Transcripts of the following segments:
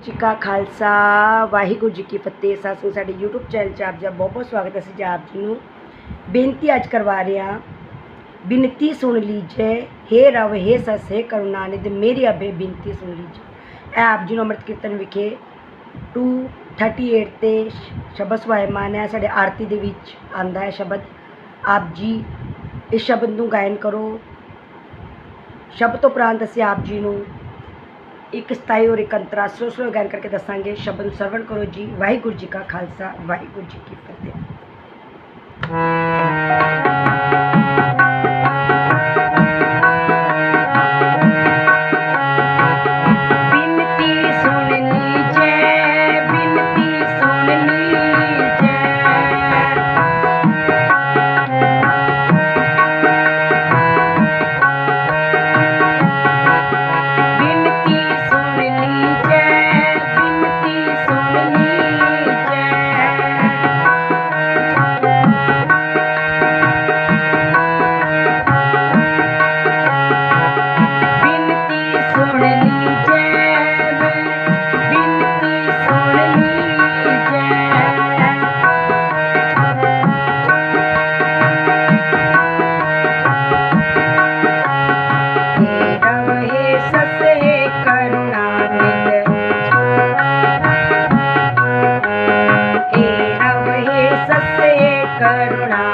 ਜੀ ਕਾ ਖਾਲਸਾ ਵਾਹਿਗੁਰੂ ਜੀ ਕੀ ਫਤਿਹ ਸਾਸੂ ਸਾਡੇ YouTube ਚੈਨਲ 'ਚ ਆਪ ਜੀ ਦਾ ਬਹੁਤ ਬਹੁਤ ਸਵਾਗਤ ਹੈ ਅਸੀਂ ਜੀ ਆਪ ਜੀ ਨੂੰ ਬੇਨਤੀ ਅੱਜ ਕਰਵਾ ਰਹੇ ਹਾਂ ਬਿਨਤੀ ਸੁਣ ਲੀਜੇ हे ਰਵ हे ਸਸ हे ਕਰੁਣਾ ਨਿਧ ਮੇਰੀ ਅਬੇ ਬੇਨਤੀ ਸੁਣ ਲੀਜੇ ਇਹ ਆਪ ਜੀ ਨੂੰ ਅੰਮ੍ਰਿਤ ਕੀਰਤਨ ਵਿਖੇ 238 ਤੇ ਸ਼ਬਦ ਸਵਾਇਮਾਨ ਹੈ ਸਾਡੇ ਆਰਤੀ ਦੇ ਵਿੱਚ ਆਂਦਾ ਹੈ ਸ਼ਬਦ ਆਪ ਜੀ ਇਸ ਸ਼ਬਦ ਨੂੰ ਗਾਇਨ ਕਰੋ ਸ਼ਬਦ ਤੋਂ ਉਪਰੰਤ ਅਸੀਂ ਆਪ ਜੀ ਨੂੰ ਇੱਕ ਸਤਾਈ ਔਰ ਇੱਕ ਅੰਤਰਾ ਸਲੋ ਸਲੋ ਗਾਇਨ ਕਰਕੇ ਦੱਸਾਂਗੇ ਸ਼ਬਦ ਨੂੰ ਸਰਵਣ ਕਰੋ ਜੀ ਵਾਹਿਗੁਰੂ ਜੀ ਕਾ ਖਾਲਸਾ ਵਾਹਿਗੁਰੂ ਜੀ ਕੀ ਫਤਿਹ हे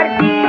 partir.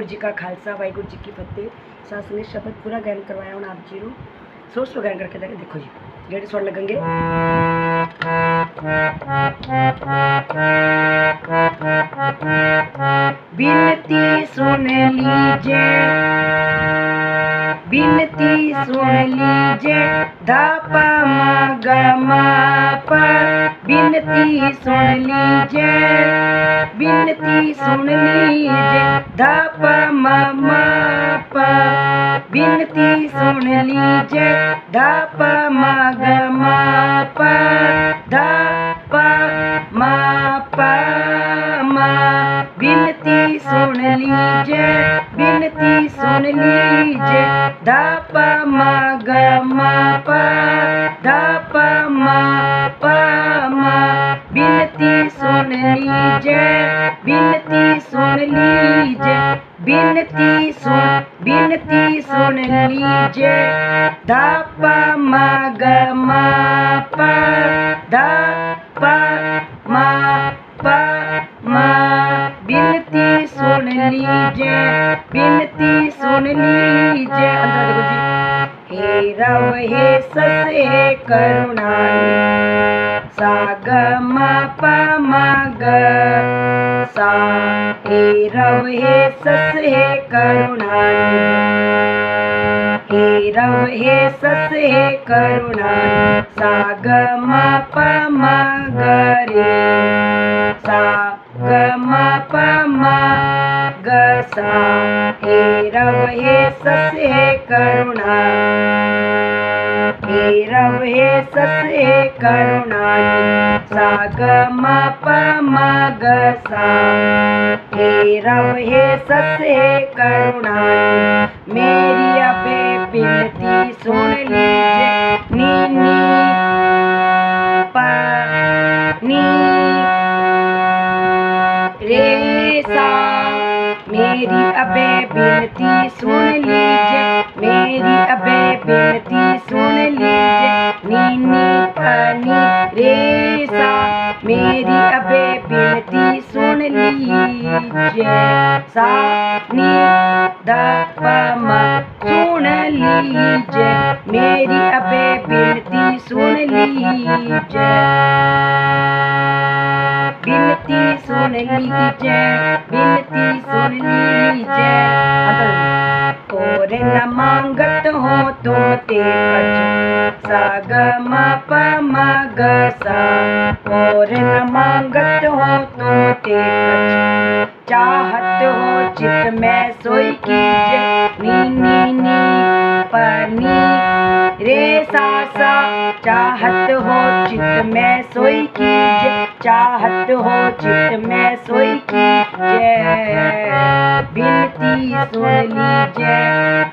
ਵਾਹਿਗੁਰੂ ਜੀ ਕਾ ਖਾਲਸਾ ਵਾਹਿਗੁਰੂ ਜੀ ਕੀ ਫਤਿਹ ਸੱਸ ਨੇ ਸ਼ਬਦ ਪੂਰਾ ਗਾਇਨ ਕਰਵਾਇਆ ਹੁਣ ਆਪ ਜੀ ਨੂੰ ਸੋ ਸੋ ਗਾਇਨ ਕਰਕੇ ਦੇਖ- ਦੇਖੋ ਜੀ ਜਿਹੜੇ ਸੁਣ ਲੱਗਣਗੇ बिनती सुन लीजिए बिनती सुन लीजिए धाप ग म प बिनती सुन लीजिए बिनती सुन लीजिए धाप म म प बिनती सुन लीजिए धाप म ग म लीजिए ध प म ग म प ध प म प म बिनती सुन लीजिए बिनती सुन लीजिए अंदर देखो जी हे रव हे सस हे करुणा सा ग म प म ग सा हे रव हे सस हे करुणा हे हे सस हे करुणा सा ग म प म ग रे सा ग म प म ग सा हे रव हे सस हे करुणा। हे रव हे सस हे करुणा सा ग म प म ग सा हे रव हे सस हे करुणा, मेरी अबे बिनती सुन लीजिए नी नी प नी रे सा, मेरी अबे बिनती सुन लीजिए, मेरी अबे बिनती सुन लीजिए नी नी पनी। रे सा, मेरी अबे बिनती सुन लीजिए सा नी द प म। सुन लीजिए, मेरी अबे बिनती सुन लीजिए। बिनती सुन लीजिए, बिनती सुन लीजिए। और न मांगत हो तुम ते कछ सा ग म ग सा। और न मांगत हो तुम ते कछ चाहत हो चित में सोई कीजिए नी नी नी प नी रे सा चाहत हो चित में सोई कीजिए चाहत हो चित में सोई कीजिए बिनती सुन लीजिए,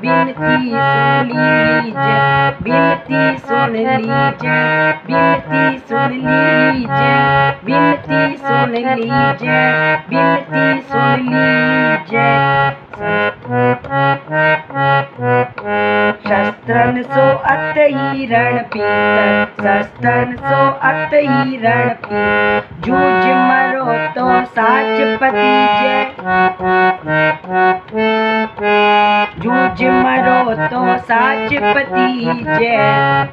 बिनती सुन लीजिए, बिनती सुन लीजिए, बिनती सुन लीजिए, बिनती सुन लीजिए, बिनती सुन लीजिए। शस्त्रन सो अत हिरण पीत शस्त्रन सो अत हिरण पीत जूझ मरो तो साच पति जय जूझ मरो तो साच पति जय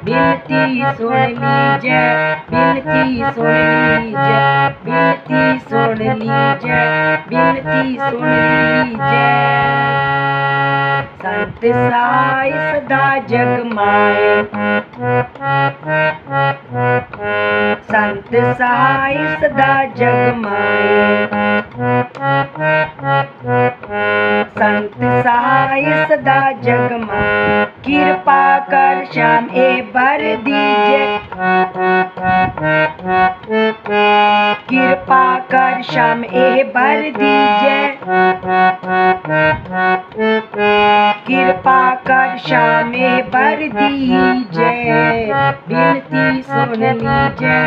बिनती सुन लीजिए बिनती सुन लीजिए बिनती सुन लीजिए बिनती सुन लीजिए संत साई सदा जग माए संत सहाय सदा जग माए संत सहाय सदा जग माए कृपा कर श्याम, ए बर दीजिए कृपा कर श्याम, ए बर दीजिए कृपा कर श्याम, ए बर दीजिए बिनती सुन लीजिए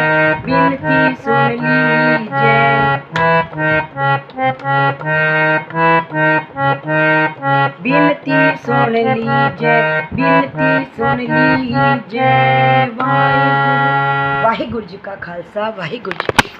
बिनती सुन लीजिए बिनती सुन लीजे बिनती सुन लीजे वाहिगुरु वाहिगुरु जी का खालसा वाहिगुरु जी